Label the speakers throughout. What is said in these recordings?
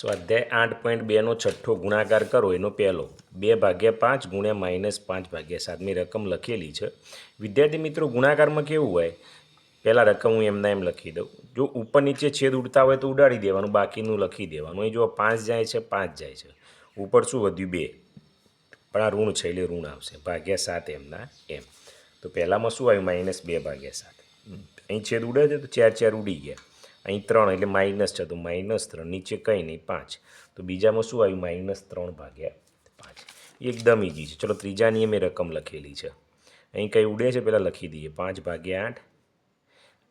Speaker 1: સ્વાધ્યાય આઠ પોઈન્ટ બેનો છઠ્ઠો ગુણાકાર કરો, એનો પહેલો. બે ભાગ્યા પાંચ ગુણ્યા માઇનસ પાંચ ભાગ્યા સાતની રકમ લખેલી છે. વિદ્યાર્થી મિત્રો, ગુણાકારમાં કેવું હોય? પહેલાં રકમ હું એમના એમ લખી દઉં. જો ઉપર નીચે છેદ ઉડતા હોય તો ઉડાડી દેવાનું, બાકીનું લખી દેવાનું. અહીં જો પાંચ જાય છે, પાંચ જાય છે. ઉપર શું વધ્યું? બે. પણ આ ઋણ છે, એટલે ઋણ આવશે. ભાગ્યા સાત એમના એમ. તો પહેલાંમાં શું આવ્યું? માઇનસ બે ભાગ્યા સાત. અહીં છેદ ઉડે છે તો ચાર ચાર ઉડી ગયા. અહીં ત્રણ એટલે માઇનસ છે, તો માઇનસ ત્રણ, નીચે કંઈ નહીં, પાંચ. તો બીજામાં શું આવ્યું? માઇનસ ત્રણ ભાગ્યા પાંચ. એકદમ ઇઝી છે. ચલો, ત્રીજાની મેં રકમ લખેલી છે. અહીં કંઈ ઉડે છે? પહેલાં લખી દઈએ. પાંચ ભાગ્યા આઠ,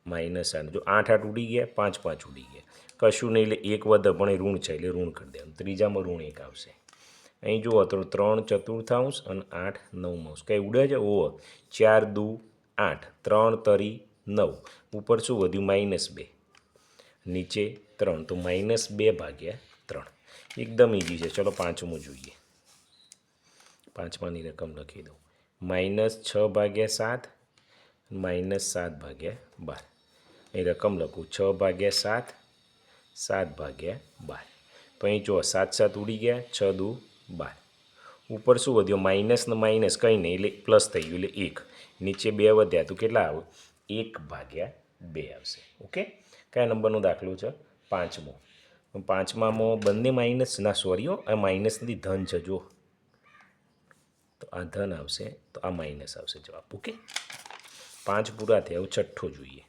Speaker 1: માઇનસ આઠ. જો આઠ આઠ ઉડી ગયા, પાંચ પાંચ ઉડી ગયા. કશું નહીં, એટલે એક વધે, પણ એ ઋણ છે, એટલે ઋણ કરી દેવાનું. ત્રીજામાં ઋણ એક આવશે. અહીં જુઓ, તો ત્રણ ચતુર્થાંશ અને આઠ નવમાંશ. કંઈ ઉડે છે? ઓ, ચાર દુ આઠ. ત્રણ તરી નવ. ઉપર શું વધ્યું? માઇનસ બે. નીચે ત્રણ. તો માઇનસ બે ભાગ્યા ત્રણ. એકદમ ઇઝી છે. ચલો પાંચમું જોઈએ. પાંચમાની રકમ લખી દઉં. માઇનસ છ ભાગ્યા સાત, માઇનસ સાત ભાગ્યા બાર. અહીં રકમ લખું. છ ભાગ્યા સાત સાત ભાગ્યા બાર. તો અહીં જો સાત સાત ઉડી ગયા, છ દુ બાર. ઉપર શું વધ્યો? માઇનસ ને માઇનસ કંઈ નહીં, એટલે પ્લસ થઈ ગયું, એટલે એક. નીચે બે વધ્યા, તો કેટલા આવે? એક ભાગ્યા બે આવશે. ઓકે? કયા નંબરનો દાખલો છે? પાંચમો. પાંચમામાં બંને માઇનસના, સોરી હો, આ માઇનસથી ધન છે જો તો આ ધન આવશે, તો આ માઇનસ આવશે જવાબ, ઓકે? પાંચ પૂરા થયા, હવે છઠ્ઠો જોઈએ.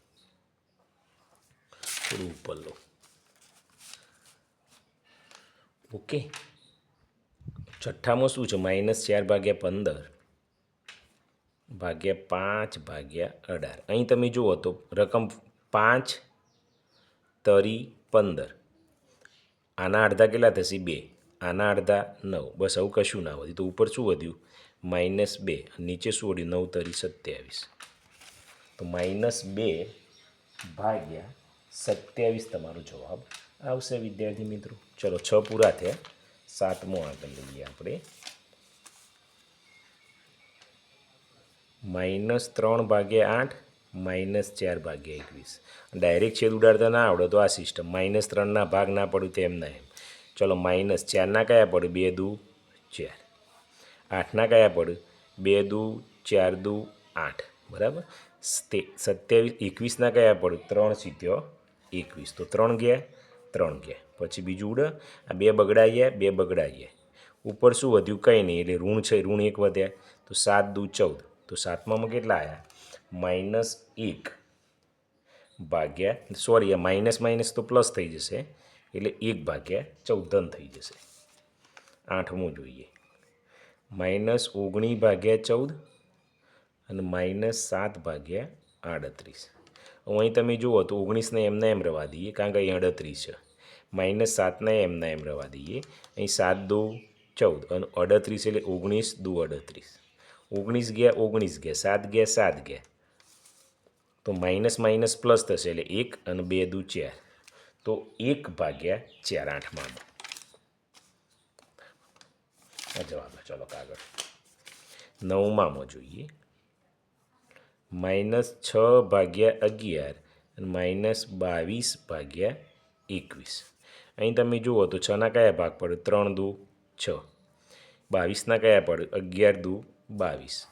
Speaker 1: થોડું ઉપર લો. ઓકે? છઠ્ઠામાં શું છે? માઇનસ ચાર ભાગ્યા પંદર. ભાગ્યા પાંચ ભાગ્યા અઢાર. અહીં તમે જુઓ તો રકમ પાંચ, તરી પંદર. આના અડધા કેટલા થશે? બે. આના અડધા નવ. બસ આવું કશું ના વધ્યું તો ઉપર શું વધ્યું? માઇનસ બે. નીચે શું વધ્યું? નવ, તરી સત્યાવીસ. તો માઇનસ બે ભાગ્યા સત્યાવીસ તમારો જવાબ આવશે, વિદ્યાર્થી મિત્રો. ચલો, છ પૂરા થયા. સાતમો આગળ લઈએ આપણે. માઇનસ ત્રણ ભાગ્યા આઠ, માઇનસ ચાર ભાગ્યા એકવીસ. ડાયરેક્ટ છેદ ઉડાડતા ના આવડે તો આ સિસ્ટમ માઇનસ ત્રણના ભાગ ના પડ્યું તેમ ના એમ. ચલો માઇનસ ચારના કયા પડ્યું બે દુ ચાર. આઠના કયા પડ્યું બે દુ ચાર દુ આઠ. બરાબર? સત્યાવીસ એકવીસના કયા પડ્યું ત્રણ સિત્યો એકવીસ. તો ત્રણ ગયા ત્રણ ગયા. પછી બીજું ઉડે આ બે બગડા ગયા, બે બગડા ગયા. ઉપર શું વધ્યું? કંઈ નહીં. એટલે ઋણ છે, ઋણ એક વધ્યા. તો સાત દુ ચૌદ. તો સાતમામાં કેટલા આવ્યા માઇનસ એક ભાગ્યા, સોરી, આ માઇનસ માઇનસ તો પ્લસ થઈ જશે, એટલે એક ભાગ્યા ચૌદન થઈ જશે. આઠમું જોઈએ. માઇનસ ઓગણીસ ભાગ્યા ચૌદ અને માઇનસ સાત ભાગ્યા આડત્રીસ. અહીં તમે જુઓ તો ઓગણીસને એમના એમ રવા દઈએ, કારણ કે અહીં અડત્રીસ છે. માઇનસ સાતને એમના એમ રવા દઈએ. અહીં સાત દો ચૌદ અને અડત્રીસ એટલે ઓગણીસ દો અડત્રીસ ઓગણીસ ગયા ઓગણીસ ગયા, સાત ગયા સાત ગયા. તો માઇનસ માઇનસ પ્લસ થશે એટલે એક અને બે દુ ચાર. તો એક ભાગ્યા ચાર આઠમાં જવાબ ચલો કાગળ. નવમામાં જોઈએ. માઇનસ છ ભાગ્યા અગિયાર અને માઇનસ બાવીસ ભાગ્યા એકવીસ. અહીં તમે જુઓ તો છના કયા ભાગ પડે? ત્રણ દુ છ. બાવીસના કયા પડે? અગિયાર દુ બાવીસ.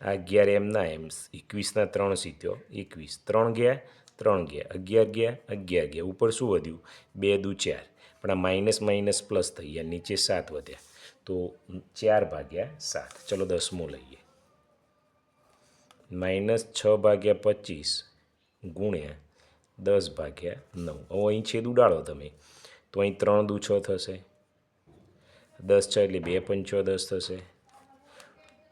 Speaker 1: આ અગિયાર એમના એમ. એકવીસના ત્રણ સિત્યો એકવીસ. ત્રણ ગયા ત્રણ ગયા. અગિયાર ગયા અગિયાર ગયા. ઉપર શું વધ્યું? બે દુ ચાર. પણ આ માઇનસ માઇનસ પ્લસ થઈ ગયા. નીચે સાત વધ્યા. તો ચાર ભાગ્યા સાત. ચલો દસમો લઈએ. માઇનસ છ ભાગ્યા પચીસ ગુણ્યા દસ ભાગ્યા નવ. હવે અહીં છેદ ઉડાડો તમે. તો અહીં ત્રણ દુ છ થશે. દસ છ એટલે બે પંચો દસ થશે.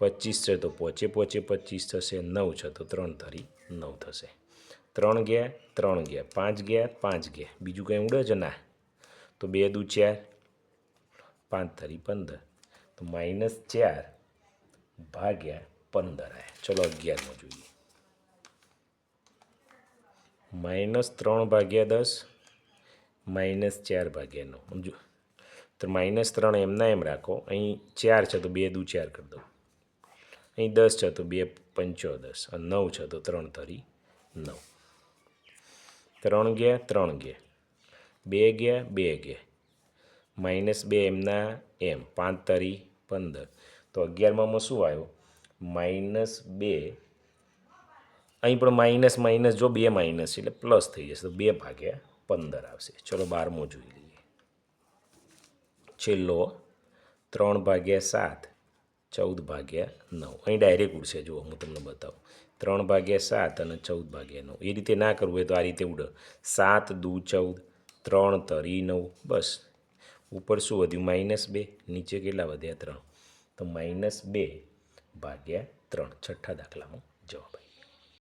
Speaker 1: પચીસ છે તો પોચે પોચે પચીસ થશે, નવ છે તો ત્રણ ધરી નવ થશે. ત્રણ ગયા ત્રણ ગયા, પાંચ ગયા પાંચ ગયા. બીજું કંઈ ઉડે છે? ના. તો બે દુ ચાર, પાંચ ધરી પંદર. તો માઇનસ ચાર ભાગ્યા પંદર આવ્યા ચલો અગિયારમાં જોઈએ. માઇનસ ત્રણ ભાગ્યા દસ, માઇનસ ચાર ભાગ્યા નવ. સમજો? તો માઇનસ ત્રણ એમના એમ રાખો. અહીં ચાર છે તો બે દુ ચાર કરી દો અહીં દસ છે, તો બે પંચો દસ અને નવ છે, તો ત્રણ તરી નવ. ત્રણ ગયા ત્રણ ગયા બે ગયા બે ગયા માઇનસ બે એમના એમ, પાંચ તરી પંદર. તો અગિયારમાં શું આવ્યો? માઇનસ બે. અહીં પણ માઇનસ માઇનસ, જો બે માઇનસ છે, એટલે પ્લસ થઈ જશે, તો બે ભાગ્યા પંદર આવશે. ચલો બારમો જોઈ લઈએ. છેલ્લો, ત્રણ ભાગ્યા સાત. ચૌદ ભાગ્યા નવ. અહીં ડાયરેક્ટ ઉડશે. જુઓ, હું તમને બતાવું. ત્રણ ભાગ્યા સાત અને ચૌદ ભાગ્યા નવ. એ રીતે ના કરવું હોય તો આ રીતે ઉડે. સાત, દુ, ચૌદ, ત્રણ, તરી, નવ. બસ. ઉપર શું વધ્યું? માઇનસ બે. નીચે કેટલા વધ્યા? ત્રણ. તો માઇનસ બે ભાગ્યા ત્રણ. છઠ્ઠા દાખલામાં જવાબ